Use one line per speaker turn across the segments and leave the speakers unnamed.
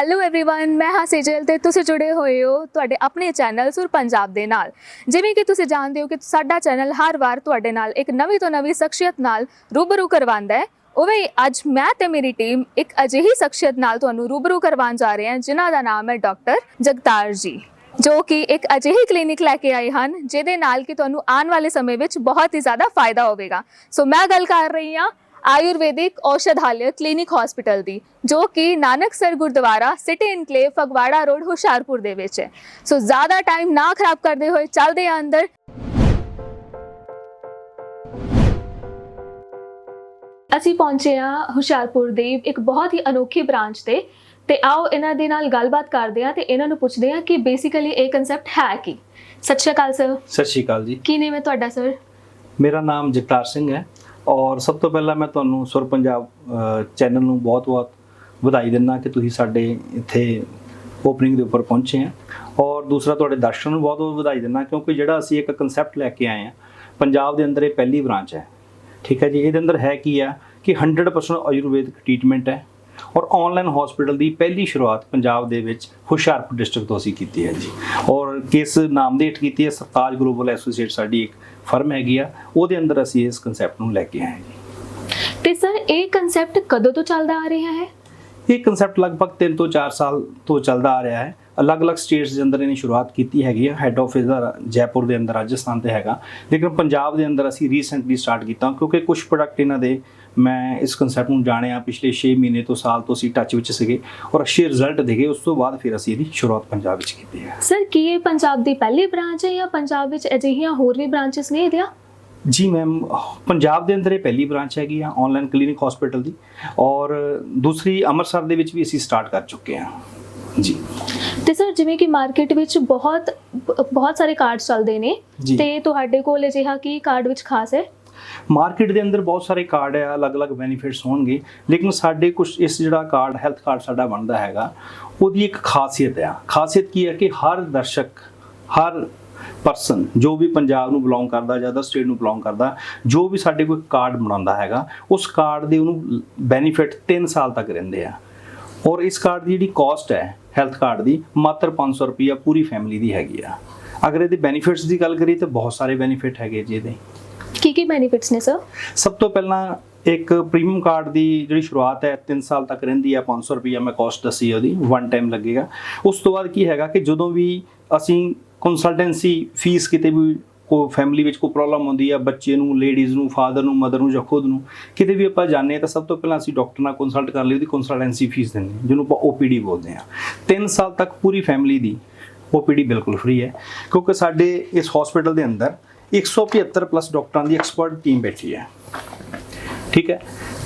Hello everyone ਮੈਂ ਹਾਂ ਸੇਜਲ ਤੇ ਤੁਸੀਂ ਜੁੜੇ ਹੋਏ ਹੋ ਤੁਹਾਡੇ ਆਪਣੇ ਚੈਨਲ ਸੁਰ ਪੰਜਾਬ ਦੇ ਨਾਲ ਜਿਵੇਂ ਕਿ ਤੁਸੀਂ ਜਾਣਦੇ ਹੋ ਕਿ ਸਾਡਾ ਚੈਨਲ ਹਰ ਵਾਰ ਤੁਹਾਡੇ ਨਾਲ ਇੱਕ ਨਵੀਂ ਤੋਂ ਨਵੀਂ ਸ਼ਖਸੀਅਤ ਨਾਲ ਰੂਬਰੂ ਕਰਵਾਉਂਦਾ ਹੈ ਉਵੇਂ ਹੀ ਅੱਜ ਮੈਂ ਤੇ ਮੇਰੀ ਟੀਮ ਇੱਕ ਅਜਿਹੀ ਸ਼ਖਸੀਅਤ ਨਾਲ ਤੁਹਾਨੂੰ ਰੂਬਰੂ ਕਰਵਾਉਣ ਜਾ ਰਹੇ ਹਾਂ ਜਿਨ੍ਹਾਂ ਦਾ ਨਾਮ ਹੈ ਡਾਕਟਰ ਜਗਤਾਰ ਜੀ ਜੋ ਕਿ ਇੱਕ ਅਜਿਹੀ ਕਲੀਨਿਕ ਲੈ ਕੇ ਆਏ ਹਨ ਜਿਹਦੇ ਨਾਲ ਕਿ ਤੁਹਾਨੂੰ ਆਉਣ ਵਾਲੇ ਸਮੇਂ ਵਿੱਚ ਬਹੁਤ ਹੀ ਜ਼ਿਆਦਾ ਫਾਇਦਾ ਹੋਵੇਗਾ ਸੋ ਮੈਂ ਗੱਲ ਕਰ ਰਹੀ ਹਾਂ ਆਯੁਰਵੈਦਿਕ ਔਸ਼ਧਾਲय ਕਲੀਨਿਕ ਹਸਪੀਟਲ ਦੀ ਜੋ ਕਿ Nanaksar Gurdwara City Enclave Phagwara road Hoshiarpur ਦੇ ਵਿੱਚ ਹੈ। ਸੋ ਜ਼ਿਆਦਾ ਟਾਈਮ ਨਾ ਖਰਾਬ ਕਰਦੇ ਹੋਏ ਚੱਲਦੇ ਹਾਂ ਅੰਦਰ। ਅਸੀਂ ਪਹੁੰਚੇ ਹਾਂ ਹੁਸ਼ਿਆਰਪੁਰ ਦੀ ਇੱਕ ਬਹੁਤ ਹੀ ਅਨੋਖੀ ਬ੍ਰਾਂਚ ਤੇ। ਤੇ ਆਓ ਇਹਨਾਂ ਦੇ ਨਾਲ ਗੱਲਬਾਤ ਕਰਦੇ ਹਾਂ ਤੇ ਇਹਨਾਂ ਨੂੰ ਪੁੱਛਦੇ ਹਾਂ ਕਿ ਬੇਸਿਕਲੀ ਇਹ ਕਨਸੈਪਟ ਹੈ ਕੀ। ਸਤਿ ਸ਼੍ਰੀ ਅਕਾਲ ਸਰ।
ਸਤਿ ਸ਼੍ਰੀ ਅਕਾਲ ਜੀ।
ਕੀ ਨੇਮ ਹੈ ਤੁਹਾਡਾ ਸਰ?
ਮੇਰਾ ਨਾਮ ਜਗਤਾਰ ਸਿੰਘ ਹੈ। ਔਰ ਸਭ ਤੋਂ ਪਹਿਲਾਂ ਮੈਂ ਤੁਹਾਨੂੰ ਸੁਰ ਪੰਜਾਬ ਚੈਨਲ ਨੂੰ ਬਹੁਤ-ਬਹੁਤ ਵਧਾਈ ਦਿੰਦਾ ਕਿ ਤੁਸੀਂ ਸਾਡੇ ਇੱਥੇ ਓਪਨਿੰਗ ਦੇ ਉੱਪਰ ਪਹੁੰਚੇ ਆ। ਔਰ ਦੂਸਰਾ, ਤੁਹਾਡੇ ਦਰਸ਼ਕਾਂ ਨੂੰ ਬਹੁਤ-ਬਹੁਤ ਵਧਾਈ ਦਿੰਦਾ ਕਿਉਂਕਿ ਜਿਹੜਾ ਅਸੀਂ ਇੱਕ ਕਨਸੈਪਟ ਲੈ ਕੇ ਆਏ ਆ, ਪੰਜਾਬ ਦੇ ਅੰਦਰ ਇਹ ਪਹਿਲੀ ਬ੍ਰਾਂਚ ਹੈ। ਠੀਕ ਹੈ ਜੀ? ਇਹਦੇ ਅੰਦਰ ਹੈ ਕੀ ਆ ਕਿ 100% ਆਯੁਰਵੈਦਿਕ ਟ੍ਰੀਟਮੈਂਟ ਹੈ। ਔਰ ਆਨਲਾਈਨ ਹਸਪੀਟਲ ਦੀ ਪਹਿਲੀ ਸ਼ੁਰੂਆਤ ਪੰਜਾਬ ਦੇ ਵਿੱਚ ਹੁਸ਼ਿਆਰਪੁਰ ਡਿਸਟ੍ਰਿਕਟ ਤੋਂ ਅਸੀਂ ਕੀਤੀ ਹੈ ਜੀ। ਔਰ ਕਿਸ ਨਾਮ ਦੇ ਹੇਠ ਕੀਤੀ ਹੈ? ਸਰਤਾਜ ਗਲੋਬਲ ਐਸੋਸੀਏਟ ਸਾਡੀ ਇੱਕ ਫਰਮ ਹੈਗੀ ਆ। ਉਹਦੇ ਅੰਦਰ ਅਸੀਂ ਇਸ ਕਨਸੈਪਟ ਨੂੰ ਲੈ ਕੇ ਆਏ ਜੀ।
ਤੇ ਸਰ ਇਹ ਕਨਸੈਪਟ ਕਦੋਂ ਤੋਂ ਚੱਲਦਾ ਆ ਰਿਹਾ ਹੈ?
ਇਹ ਕਨਸੈਪਟ ਲਗਭਗ 3 ਤੋਂ 4 ਸਾਲ ਤੋਂ ਚੱਲਦਾ ਆ ਰਿਹਾ ਹੈ। ਅਲੱਗ-ਅਲੱਗ ਸਟੇਟਸ ਦੇ ਅੰਦਰ ਇਹਨੇ ਸ਼ੁਰੂਆਤ ਕੀਤੀ ਹੈਗੀ ਹੈ ਹੈੱਡ ਆਫਿਸ ਦਾ ਜੈਪੁਰ ਦੇ ਅੰਦਰ ਰਾਜਸਥਾਨ ਤੇ ਹੈਗਾ। ਲੇਕਿਨ ਪੰਜਾਬ ਦੇ ਅੰਦਰ ਅਸੀਂ ਰੀਸੈਂਟਲੀ ਸਟਾਰਟ ਕੀਤਾ ਕਿਉਂਕਿ ਕੁਝ ਪ੍ਰੋਡਕਟ ਇਹਨਾਂ ਦੇ ਮੈਂ ਇਸ ਕਨਸੈਪਟ ਨੂੰ ਜਾਣਿਆ ਪਿਛਲੇ 6 ਮਹੀਨੇ ਤੋਂ ਸਾਲ ਤੋਂ ਅਸੀਂ ਟੱਚ ਵਿੱਚ ਸੀਗੇ ਔਰ ਅੱਛੇ ਰਿਜ਼ਲਟ ਦਿਖੇ। ਉਸ ਤੋਂ ਬਾਅਦ ਫਿਰ ਅਸੀਂ ਇਹਦੀ ਸ਼ੁਰੂਆਤ ਪੰਜਾਬ ਵਿੱਚ ਕੀਤੀ ਹੈ।
ਸਰ ਕੀ ਇਹ ਪੰਜਾਬ ਦੀ ਪਹਿਲੀ ਬ੍ਰਾਂਚ ਹੈ ਜਾਂ ਪੰਜਾਬ ਵਿੱਚ ਅਜਿਹੀਆਂ ਹੋਰ ਵੀ ਬ੍ਰਾਂਚਸ ਨੇ ਇਹਦੀਆਂ?
ਜੀ ਮੈਮ ਪੰਜਾਬ ਦੇ ਅੰਦਰ ਇਹ ਪਹਿਲੀ ਬ੍ਰਾਂਚ ਹੈਗੀ ਆ ਆਨਲਾਈਨ ਕਲੀਨਿਕ ਹਸਪੀਟਲ ਦੀ। ਔਰ ਦੂਸਰੀ ਅੰਮ੍ਰਿਤਸਰ ਦੇ ਵਿੱਚ ਵੀ ਅਸੀਂ ਸਟਾਰਟ ਕਰ ਚੁੱਕੇ ਹਾਂ। ਜੀ।
ਤੇ ਸਰ ਜਿਵੇਂ ਕਿ ਮਾਰਕੀਟ ਵਿੱਚ ਬਹੁਤ ਬਹੁਤ ਸਾਰੇ ਕਾਰਡ ਚੱਲਦੇ ਨੇ। ਤੇ ਤੁਹਾਡੇ ਕੋਲ ਅਜਿਹਾ ਕੀ ਕਾਰਡ ਵਿੱਚ ਖਾਸ ਹੈ?
ਮਾਰਕੀਟ ਦੇ ਅੰਦਰ ਬਹੁਤ ਸਾਰੇ ਕਾਰਡ ਆ ਅਲੱਗ-ਅਲੱਗ ਬੈਨੀਫਿਟਸ ਹੋਣਗੇ ਲੇਕਿਨ ਸਾਡੇ ਕੁਝ ਇਸ ਜਿਹੜਾ ਕਾਰਡ ਹੈਲਥ ਕਾਰਡ ਸਾਡਾ ਬਣਦਾ ਹੈਗਾ ਉਹਦੀ ਇੱਕ ਖਾਸੀਅਤ ਆ। ਖਾਸੀਅਤ ਕੀ ਹੈ ਕਿ ਹਰ ਦਰਸ਼ਕ ਹਰ ਪਰਸਨ ਜੋ ਵੀ ਪੰਜਾਬ ਨੂੰ ਬਿਲੋਂਗ ਕਰਦਾ ਜਾਂ ਅਦਰ ਸਟੇਟ ਨੂੰ ਬਿਲੋਂਗ ਕਰਦਾ ਜੋ ਵੀ ਸਾਡੇ ਕੋਈ ਕਾਰਡ ਬਣਾਉਂਦਾ ਹੈਗਾ ਉਸ ਕਾਰਡ ਦੇ ਉਹਨੂੰ ਬੈਨੀਫਿਟ 3 ਸਾਲ ਤੱਕ ਰਹਿੰਦੇ ਆ। ਔਰ ਇਸ ਕਾਰਡ ਦੀ ਜਿਹੜੀ ਕਾਸਟ ਹੈ ਹੈਲਥ ਕਾਰਡ ਦੀ ਮਾਤਰ 500 ਰੁਪਈਆ ਪੂਰੀ ਫੈਮਿਲੀ ਦੀ ਹੈਗੀ ਆ। ਅਗਰ ਇਹਦੇ ਬੈਨੀਫਿਟਸ ਦੀ ਗੱਲ ਕਰੀਏ ਤਾਂ ਬਹੁਤ ਸਾਰੇ ਬੈਨੀਫਿਟ ਹੈਗੇ ਜੀ ਇਹਦੇ।
ਕੀ ਕੀ ਬੈਨੀਫਿਟਸ ਨੇ ਸਰ
ਸਭ ਤੋਂ ਪਹਿਲਾਂ ਇੱਕ ਪ੍ਰੀਮੀਅਮ ਕਾਰਡ ਦੀ ਜਿਹੜੀ ਸ਼ੁਰੂਆਤ ਹੈ 3 ਸਾਲ ਤੱਕ ਰਹਿੰਦੀ ਹੈ 500 ਰੁਪਈਆ ਮੈਂ ਕਾਸਟ ਦੱਸੀ ਉਹਦੀ ਵਨ ਟਾਈਮ ਲੱਗੇਗਾ। ਉਸ ਤੋਂ ਬਾਅਦ ਕੀ ਹੈਗਾ ਕਿ ਜਦੋਂ ਵੀ ਅਸੀਂ ਕੰਸਲਟੈਂਸੀ ਫੀਸ ਕਿਤੇ ਵੀ ਕੋਈ ਫੈਮਿਲੀ ਵਿੱਚ ਕੋਈ ਪ੍ਰੋਬਲਮ ਹੁੰਦੀ ਆ, ਬੱਚੇ ਨੂੰ ਲੇਡੀਜ਼ ਨੂੰ ਫਾਦਰ ਨੂੰ ਮਦਰ ਨੂੰ ਜਾਂ ਖੁਦ ਨੂੰ, ਕਿਤੇ ਵੀ ਆਪਾਂ ਜਾਂਦੇ ਹਾਂ ਤਾਂ ਸਭ ਤੋਂ ਪਹਿਲਾਂ ਅਸੀਂ ਡਾਕਟਰ ਨਾਲ ਕੰਸਲਟ ਕਰ ਲਈ, ਉਹਦੀ ਕੰਸਲਟੈਂਸੀ ਫੀਸ ਦਿੰਦੇ ਹਾਂ, ਜਿਹਨੂੰ ਆਪਾਂ OPD ਬੋਲਦੇ ਹਾਂ। 3 ਸਾਲ ਤੱਕ ਪੂਰੀ ਫੈਮਿਲੀ ਦੀ OPD ਬਿਲਕੁਲ ਫ੍ਰੀ ਹੈ, ਕਿਉਂਕਿ ਸਾਡੇ ਇਸ ਹਸਪੀਟਲ ਦੇ ਅੰਦਰ 175 ਪਲੱਸ ਡਾਕਟਰਾਂ ਦੀ ਐਕਸਪਰਟ ਟੀਮ ਬੈਠੀ ਹੈ। ਠੀਕ ਹੈ?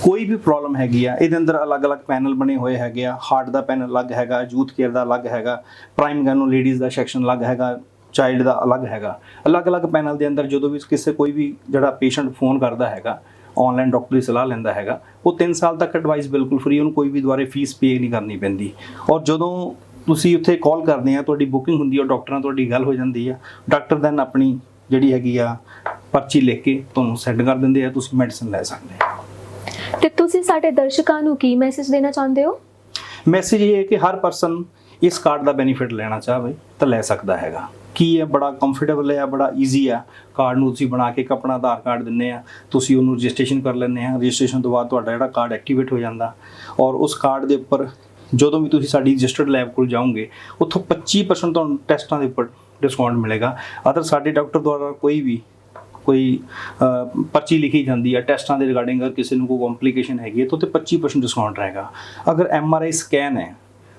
ਕੋਈ ਵੀ ਪ੍ਰੋਬਲਮ ਹੈਗੀ ਆ, ਇਹਦੇ ਅੰਦਰ ਅਲੱਗ-ਅਲੱਗ ਪੈਨਲ ਬਣੇ ਹੋਏ ਹੈਗੇ ਆ ਹਾਰਟ ਦਾ ਪੈਨਲ ਅਲੱਗ ਹੈਗਾ ਯੂਥ ਕੇਅਰ ਦਾ ਅਲੱਗ ਹੈਗਾ ਪ੍ਰਾਈਮ ਗੈਨੋ ਲੇਡੀਜ਼ ਦਾ ਸੈਕਸ਼ਨ ਅਲੱਗ ਹੈਗਾ ਚਾਈਲਡ ਦਾ ਅਲੱਗ ਹੈਗਾ। ਅਲੱਗ-ਅਲੱਗ ਪੈਨਲ ਦੇ ਅੰਦਰ ਜਦੋਂ ਵੀ ਕਿਸੇ ਕੋਈ ਵੀ ਜਿਹੜਾ ਪੇਸ਼ੈਂਟ ਫੋਨ ਕਰਦਾ ਹੈਗਾ ਆਨਲਾਈਨ ਡਾਕਟਰ ਦੀ ਸਲਾਹ ਲੈਂਦਾ ਹੈਗਾ ਉਹ 3 ਸਾਲ ਤੱਕ ਐਡਵਾਈਸ ਬਿਲਕੁਲ ਫ੍ਰੀ ਉਹਨੂੰ ਕੋਈ ਵੀ ਦੁਆਰੇ ਫੀਸ ਪੇ ਨਹੀਂ ਕਰਨੀ ਪੈਂਦੀ। ਔਰ ਜਦੋਂ ਤੁਸੀਂ ਉੱਥੇ ਕਾਲ ਕਰਦੇ ਆ ਤੁਹਾਡੀ ਬੁਕਿੰਗ ਹੁੰਦੀ ਹੈ ਡਾਕਟਰਾਂ ਤੁਹਾਡੀ ਗੱਲ ਹੋ ਜਾਂਦੀ ਆ ਡਾਕਟਰ ਦੈਨ ਆਪਣੀ ਜਿਹੜੀ ਹੈਗੀ ਆ ਪਰਚੀ ਲਿਖ ਕੇ ਤੁਹਾਨੂੰ ਸੈਂਡ ਕਰ ਦਿੰਦੇ ਆ ਤੁਸੀਂ ਮੈਡੀਸਨ ਲੈ ਸਕਦੇ ਆ।
ਤੇ ਤੁਸੀਂ ਸਾਡੇ ਦਰਸ਼ਕਾਂ ਨੂੰ ਕੀ ਮੈਸੇਜ ਦੇਣਾ ਚਾਹੁੰਦੇ ਹੋ?
ਮੈਸੇਜ ਇਹ ਹੈ ਕਿ ਹਰ ਪਰਸਨ ਇਸ ਕਾਰਡ ਦਾ ਬੈਨੀਫਿਟ ਲੈਣਾ ਚਾਹਵੇ ਤਾਂ ਲੈ ਸਕਦਾ ਹੈਗਾ। ਕੀ ਹੈ ਬੜਾ ਕੰਫਰਟੇਬਲ ਹੈ ਬੜਾ ਈਜ਼ੀ ਆ ਕਾਰਡ ਨੂੰ ਤੁਸੀਂ ਬਣਾ ਕੇ ਇੱਕ ਆਪਣਾ ਆਧਾਰ ਕਾਰਡ ਦਿੰਨੇ ਆ। ਤੁਸੀਂ ਉਹਨੂੰ ਰਜਿਸਟ੍ਰੇਸ਼ਨ ਕਰ ਲੈਂਦੇ ਆ। ਰਜਿਸਟ੍ਰੇਸ਼ਨ ਤੋਂ ਬਾਅਦ ਤੁਹਾਡਾ ਜਿਹੜਾ ਕਾਰਡ ਐਕਟੀਵੇਟ ਹੋ ਜਾਂਦਾ। ਔਰ ਉਸ ਕਾਰਡ ਦੇ ਉੱਪਰ ਜਦੋਂ ਵੀ ਤੁਸੀਂ ਸਾਡੀ ਰਜਿਸਟਰਡ ਲੈਬ ਕੋਲ ਜਾਓਗੇ ਉੱਥੋਂ 25% ਤੁਹਾਨੂੰ ਟੈਸਟਾਂ ਦੇ ਉੱਪਰ ਡਿਸਕਾਊਂਟ ਮਿਲੇਗਾ। ਅਦਰ ਸਾਡੇ ਡਾਕਟਰ ਦੁਆਰਾ ਕੋਈ ਵੀ ਕੋਈ ਅਹ, ਪਰਚੀ ਲਿਖੀ ਜਾਂਦੀ ਹੈ ਟੈਸਟਾਂ ਦੇ ਰਿਗਾਰਡਿੰਗ ਅਗਰ ਕਿਸੇ ਨੂੰ ਕੋਈ ਕੰਪਲਿਕੇਸ਼ਨ ਹੈਗੀ ਹੈ ਤਾਂ ਉੱਤੇ 25% ਡਿਸਕਾਊਂਟ ਰਹੇਗਾ। ਅਗਰ ਐਮ ਆਰ ਆਈ ਸਕੈਨ ਹੈ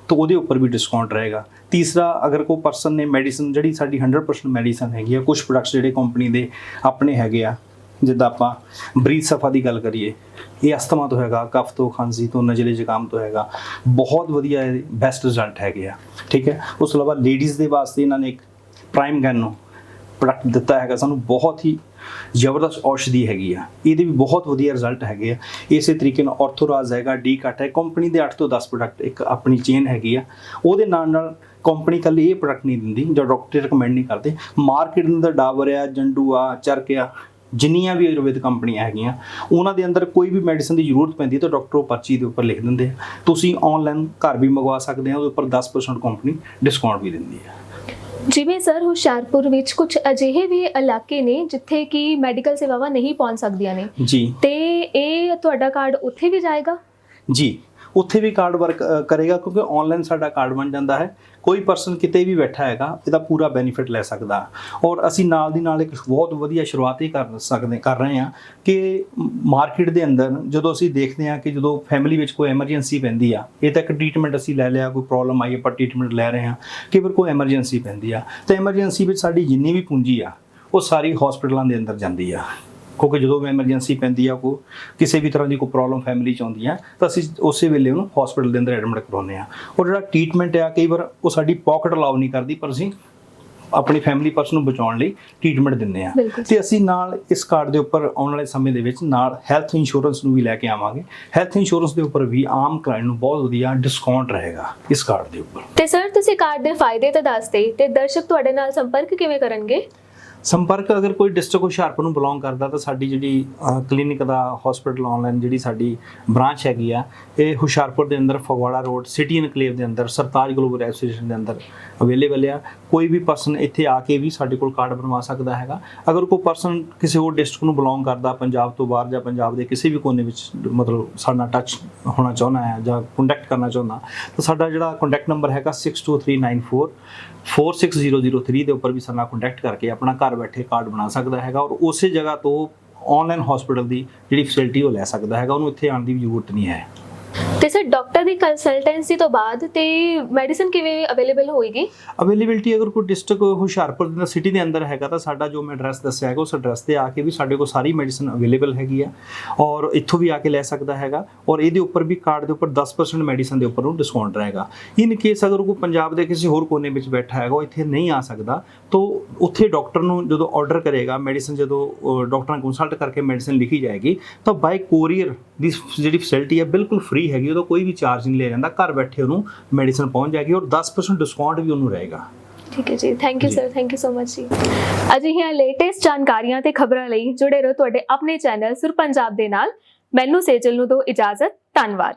ਤਾਂ ਉਹਦੇ ਉੱਪਰ ਵੀ ਡਿਸਕਾਊਂਟ ਰਹੇਗਾ। ਤੀਸਰਾ, ਅਗਰ ਕੋਈ ਪਰਸਨ ਨੇ ਮੈਡੀਸਨ ਜਿਹੜੀ ਸਾਡੀ 100% ਮੈਡੀਸਨ ਹੈਗੀ ਆ ਕੁਝ ਪ੍ਰੋਡਕਟਸ ਜਿਹੜੇ ਕੰਪਨੀ ਦੇ ਆਪਣੇ ਹੈਗੇ ਆ, ਜਿੱਦਾਂ ਆਪਾਂ ਬਰੀਦ ਸਫਾ ਦੀ ਗੱਲ ਕਰੀਏ, ਇਹ ਅਸਥਮਾ ਤੋਂ ਹੈਗਾ, ਕਫ ਤੋਂ, ਖਾਂਸੀ ਤੋਂ, ਨਜ਼ਲੇ ਜ਼ੁਕਾਮ ਤੋਂ ਹੈਗਾ, ਬਹੁਤ ਵਧੀਆ ਬੈਸਟ ਰਿਜ਼ਲਟ ਹੈਗੇ ਆ, ਠੀਕ ਹੈ? ਉਸ ਤੋਂ ਇਲਾਵਾ ਲੇਡੀਜ਼ ਦੇ ਵਾਸਤੇ ਇਹਨਾਂ ਨੇ ਇੱਕ ਪ੍ਰਾਈਮ ਗੈਨੋ ਪ੍ਰੋਡਕਟ ਦਿੱਤਾ ਹੈਗਾ, ਸਾਨੂੰ ਬਹੁਤ ਹੀ ਜ਼ਬਰਦਸਤ ਔਸ਼ਧੀ ਹੈਗੀ ਆ। ਇਹਦੇ ਵੀ ਬਹੁਤ ਵਧੀਆ ਰਿਜ਼ਲਟ ਹੈਗੇ ਆ। ਇਸੇ ਤਰੀਕੇ ਨਾਲ ਆਰਥੋਰਾਜ ਹੈਗਾ ਡੀ ਕੱਟ ਹੈ। ਕੰਪਨੀ ਦੇ 8 ਤੋਂ 10 ਪ੍ਰੋਡਕਟ ਇੱਕ ਆਪਣੀ ਚੇਨ ਹੈਗੀ ਆ। ਉਹਦੇ ਨਾਲ ਨਾਲ ਕੰਪਨੀ ਕੱਲੀ ਇਹ ਪ੍ਰੋਡਕਟ ਨਹੀਂ ਦਿੰਦੀ, ਜਾਂ ਡਾਕਟਰ ਰეკਮੈਂਡ ਨਹੀਂ ਕਰਦੇ। ਮਾਰਕੀਟ ਦੇ ਡਾਬਰ ਆ ਜੰਡੂ ਆ ਚਰਕ ਆ ਜਿੰਨੀਆਂ ਵੀ ਆਯੁਰਵੇਦ ਕੰਪਨੀਆਂ ਹੈਗੀਆਂ, ਉਹਨਾਂ ਦੇ ਅੰਦਰ ਕੋਈ ਵੀ ਮੈਡੀਸਨ ਦੀ ਜ਼ਰੂਰਤ ਪੈਂਦੀ ਤਾਂ ਡਾਕਟਰ ਉਹ ਪਰਚੀ ਦੇ ਉੱਪਰ ਲਿਖ ਦਿੰਦੇ ਆ। ਤੁਸੀਂ ਆਨਲਾਈਨ ਘਰ ਵੀ ਮੰਗਵਾ ਸਕਦੇ ਆ, ਉਹਦੇ ਉੱਪਰ 10% ਕੰਪਨੀ ਡਿਸਕਾਊਂਟ ਵੀ ਦਿੰਦੀ ਹੈ
ਜਿਵੇਂ ਸਰ ਹੁਸ਼ਿਆਰਪੁਰ ਵਿੱਚ ਕੁਝ ਅਜਿਹੇ ਵੀ ਇਲਾਕੇ ਨੇ ਜਿੱਥੇ ਕਿ ਮੈਡੀਕਲ ਸੇਵਾਵਾਂ ਨਹੀਂ ਪਹੁੰਚ ਸਕਦੀਆਂ ਨੇ?
ਜੀ।
ਤੇ ਇਹ ਤੁਹਾਡਾ ਕਾਰਡ ਉੱਥੇ ਵੀ ਜਾਏਗਾ?
ਜੀ। ਉੱਥੇ ਵੀ ਕਾਰਡ ਵਰਕ ਕਰੇਗਾ ਕਿਉਂਕਿ ਆਨਲਾਈਨ ਸਾਡਾ ਕਾਰਡ ਬਣ ਜਾਂਦਾ ਹੈ। ਕੋਈ ਪਰਸਨ ਕਿਤੇ ਵੀ ਬੈਠਾ ਹੈਗਾ, ਇਹਦਾ ਪੂਰਾ ਬੈਨੀਫਿਟ ਲੈ ਸਕਦਾ। ਔਰ ਅਸੀਂ ਨਾਲ ਦੀ ਨਾਲ ਇੱਕ ਬਹੁਤ ਵਧੀਆ ਸ਼ੁਰੂਆਤ ਹੀ ਕਰ ਸਕਦੇ, ਕਰ ਰਹੇ ਹਾਂ ਕਿ ਮਾਰਕੀਟ ਦੇ ਅੰਦਰ ਜਦੋਂ ਅਸੀਂ ਦੇਖਦੇ ਹਾਂ ਕਿ ਜਦੋਂ ਫੈਮਿਲੀ ਵਿੱਚ ਕੋਈ ਐਮਰਜੈਂਸੀ ਪੈਂਦੀ ਆ, ਇਹ ਤਾਂ ਇੱਕ ਟ੍ਰੀਟਮੈਂਟ ਅਸੀਂ ਲੈ ਲਿਆ, ਕੋਈ ਪ੍ਰੋਬਲਮ ਆਈ, ਆਪਾਂ ਟ੍ਰੀਟਮੈਂਟ ਲੈ ਰਹੇ ਹਾਂ ਕਿ ਫਿਰ ਕੋਈ ਐਮਰਜੈਂਸੀ ਪੈਂਦੀ ਆ। ਤਾਂ ਐਮਰਜੈਂਸੀ ਵਿੱਚ ਸਾਡੀ ਜਿੰਨੀ ਵੀ ਪੂੰਜੀ ਆ, ਉਹ ਸਾਰੀ ਹਸਪੀਟਲਾਂ ਦੇ ਅੰਦਰ ਜਾਂਦੀ ਆ। ਕਿਉਂਕਿ ਜਦੋਂ ਵੀ ਐਮਰਜੈਂਸੀ ਪੈਂਦੀ ਆ ਕੋ ਕਿਸੇ ਵੀ ਤਰ੍ਹਾਂ ਦੀ ਕੋਈ ਪ੍ਰੋਬਲਮ ਫੈਮਿਲੀ ਚ ਆਉਂਦੀ ਆ ਤਾਂ ਅਸੀਂ ਉਸੇ ਵੇਲੇ ਉਹਨੂੰ ਹਸਪੀਟਲ ਦੇ ਅੰਦਰ ਐਡਮਿਟ ਕਰਾਉਂਦੇ ਆ। ਔਰ ਜਿਹੜਾ ਟ੍ਰੀਟਮੈਂਟ ਆ ਕਈ ਵਾਰ ਉਹ ਸਾਡੀ ਪਾਕਟ ਅਲਾਉ ਨਹੀਂ ਕਰਦੀ ਪਰ ਅਸੀਂ ਆਪਣੀ ਫੈਮਿਲੀ ਪਰਸਨ ਨੂੰ ਬਚਾਉਣ ਲਈ ਟ੍ਰੀਟਮੈਂਟ ਦਿੰਦੇ ਆ। ਤੇ ਅਸੀਂ ਨਾਲ ਇਸ ਕਾਰਡ ਦੇ ਉੱਪਰ ਆਉਣ ਵਾਲੇ ਸਮੇਂ ਦੇ ਵਿੱਚ ਨਾਲ ਹੈਲਥ ਇੰਸ਼ੋਰੈਂਸ ਨੂੰ ਵੀ ਲੈ ਕੇ ਆਵਾਂਗੇ। ਹੈਲਥ ਇੰਸ਼ੋਰੈਂਸ ਦੇ ਉੱਪਰ ਵੀ ਆਮ ਕਲਾਇੰਟ ਨੂੰ ਬਹੁਤ ਵਧੀਆ ਡਿਸਕਾਊਂਟ ਰਹੇਗਾ ਇਸ ਕਾਰਡ ਦੇ ਉੱਪਰ।
ਤੇ ਸਰ ਤੁਸੀਂ ਕਾਰਡ ਦੇ ਫਾਇਦੇ ਤਾਂ ਦੱਸਦੇ ਤੇ ਦਰਸ਼ਕ ਤੁਹਾਡੇ ਨਾਲ ਸੰਪਰਕ ਕਿਵੇਂ ਕਰਨਗੇ?
ਸੰਪਰਕ ਅਗਰ ਕੋਈ ਡਿਸਟ੍ਰਿਕਟ ਹੁਸ਼ਿਆਰਪੁਰ ਨੂੰ ਬਿਲੋਂਗ ਕਰਦਾ ਤਾਂ ਸਾਡੀ ਜਿਹੜੀ ਕਲੀਨਿਕ ਦਾ ਹਸਪੀਟਲ ਆਨਲਾਈਨ ਜਿਹੜੀ ਸਾਡੀ ਬ੍ਰਾਂਚ ਹੈਗੀ ਆ, ਇਹ ਹੁਸ਼ਿਆਰਪੁਰ ਦੇ ਅੰਦਰ, ਫਗਵਾੜਾ ਰੋਡ ਸਿਟੀ ਇਨਕਲੇਵ ਦੇ ਅੰਦਰ, ਸਰਤਾਜ ਗਲੋਬਲ ਐਸੋਸੀਏਸ਼ਨ ਦੇ ਅੰਦਰ ਅਵੇਲੇਬਲ ਆ। ਕੋਈ ਵੀ ਪਰਸਨ ਇੱਥੇ ਆ ਕੇ ਵੀ ਸਾਡੇ ਕੋਲ ਕਾਰਡ ਬਣਵਾ ਸਕਦਾ ਹੈਗਾ। ਅਗਰ ਕੋਈ ਪਰਸਨ ਕਿਸੇ ਹੋਰ ਡਿਸਟ੍ਰਿਕਟ ਨੂੰ ਬਿਲੋਂਗ ਕਰਦਾ, ਪੰਜਾਬ ਤੋਂ ਬਾਹਰ ਜਾਂ ਪੰਜਾਬ ਦੇ ਕਿਸੇ ਵੀ ਕੋਨੇ ਵਿੱਚ, ਮਤਲਬ ਸਾਡਾ ਟੱਚ ਹੋਣਾ ਚਾਹੁੰਦਾ ਹੈ ਜਾਂ ਕੰਟੈਕਟ ਕਰਨਾ ਚਾਹੁੰਦਾ, ਤਾਂ ਸਾਡਾ ਜਿਹੜਾ ਕੰਟੈਕਟ ਨੰਬਰ ਹੈਗਾ 62394 46003 ਦੇ ਉੱਪਰ ਵੀ ਸਾਡੇ ਨਾਲ ਕੰਟੈਕਟ ਕਰਕੇ ਆਪਣਾ ਘਰ ਬੈਠੇ ਕਾਰਡ ਬਣਾ ਸਕਦਾ ਹੈਗਾ ਔਰ ਉਸੇ ਜਗ੍ਹਾ ਤੋਂ ਆਨਲਾਈਨ ਹਸਪੀਟਲ ਦੀ ਜਿਹੜੀ ਫੈਸਿਲਿਟੀ ਉਹ ਲੈ ਸਕਦਾ ਹੈਗਾ, ਉਹਨੂੰ ਇੱਥੇ ਆਉਣ ਦੀ ਵੀ ਜ਼ਰੂਰਤ ਨਹੀਂ ਹੈ।
ਤੇ ਸਰ ਡਾਕਟਰ ਦੀ ਕੰਸਲਟੈਂਸੀ ਤੋਂ ਬਾਅਦ ਤੇ ਮੈਡੀਸਿਨ ਕਿਵੇਂ ਅਵੇਲੇਬਲ ਹੋਏਗੀ?
ਅਵੇਲੇਬਿਲਟੀ ਅਗਰ ਕੋਈ ਡਿਸਟ੍ਰਿਕਟ ਹੁਸ਼ਿਆਰਪੁਰ ਦੇ ਸਿਟੀ ਦੇ ਅੰਦਰ ਹੈਗਾ ਤਾਂ ਸਾਡਾ ਜੋ ਮੈਂ ਐਡਰੈਸ ਦੱਸਿਆ ਹੈਗਾ, ਉਸ ਐਡਰੈਸ ਤੇ ਆ ਕੇ ਵੀ ਸਾਡੇ ਕੋਲ ਸਾਰੀ ਮੈਡੀਸਨ ਅਵੇਲੇਬਲ ਹੈਗੀ ਆ ਔਰ ਇੱਥੋਂ ਵੀ ਆ ਕੇ ਲੈ ਸਕਦਾ ਹੈਗਾ ਔਰ ਇਹਦੇ ਉੱਪਰ ਵੀ ਕਾਰਡ ਦੇ ਉੱਪਰ 10% ਮੈਡੀਸਨ ਦੇ ਉੱਪਰ ਨੂੰ ਡਿਸਕਾਊਂਟ ਰਹੇਗਾ। ਇਨ ਕੇਸ ਅਗਰ ਕੋਈ ਪੰਜਾਬ ਦੇ ਕਿਸੇ ਹੋਰ ਕੋਨੇ ਵਿੱਚ ਬੈਠਾ ਹੈਗਾ, ਉਹ ਇੱਥੇ ਨਹੀਂ ਆ ਸਕਦਾ, ਤਾਂ ਉੱਥੇ ਡਾਕਟਰ ਨੂੰ ਜਦੋਂ ਆਰਡਰ ਕਰੇਗਾ ਮੈਡੀਸਨ ਜਦੋਂ ਡਾਕਟਰ ਨਾਲ ਕੰਸਲਟ ਕਰਕੇ ਮੈਡੀਸਨ ਲਿਖੀ ਜਾਏਗੀ, ਤਾਂ ਬਾਈ ਕੋਰੀਅਰ ਦੀ ਜਿਹੜੀ ਫੈਸਿਲਿਟੀ ਹੈ, ਬਿਲਕੁਲ ਫ੍ਰੀ ਹੈਗੀ ਉਹਦਾ ਕੋਈ ਵੀ ਚਾਰਜ ਨਹੀਂ ਲਿਆ ਜਾਂਦਾ ਘਰ ਬੈਠੇ ਉਹਨੂੰ ਮੈਡੀਸਨ ਪਹੁੰਚ ਜਾਏਗੀ ਔਰ 10% ਡਿਸਕਾਊਂਟ ਵੀ ਉਹਨੂੰ ਰਹੇਗਾ।
ਠੀਕ ਹੈ ਜੀ। Thank
you.
Sir thank you so much ਜੀ। ਅਜਿਹੀਆਂ ਲੇਟੈਸਟ ਜਾਣਕਾਰੀਆਂ ਤੇ ਖਬਰਾਂ ਲਈ ਜੁੜੇ ਰਹੋ ਤੁਹਾਡੇ ਆਪਣੇ ਚੈਨਲ ਸੁਰ ਪੰਜਾਬ ਦੇ ਨਾਲ। ਮੈਨੂੰ ਸੇਜਲ ਨੂੰ ਦਿਓ ਇਜਾਜ਼ਤ। ਧੰਨਵਾਦ।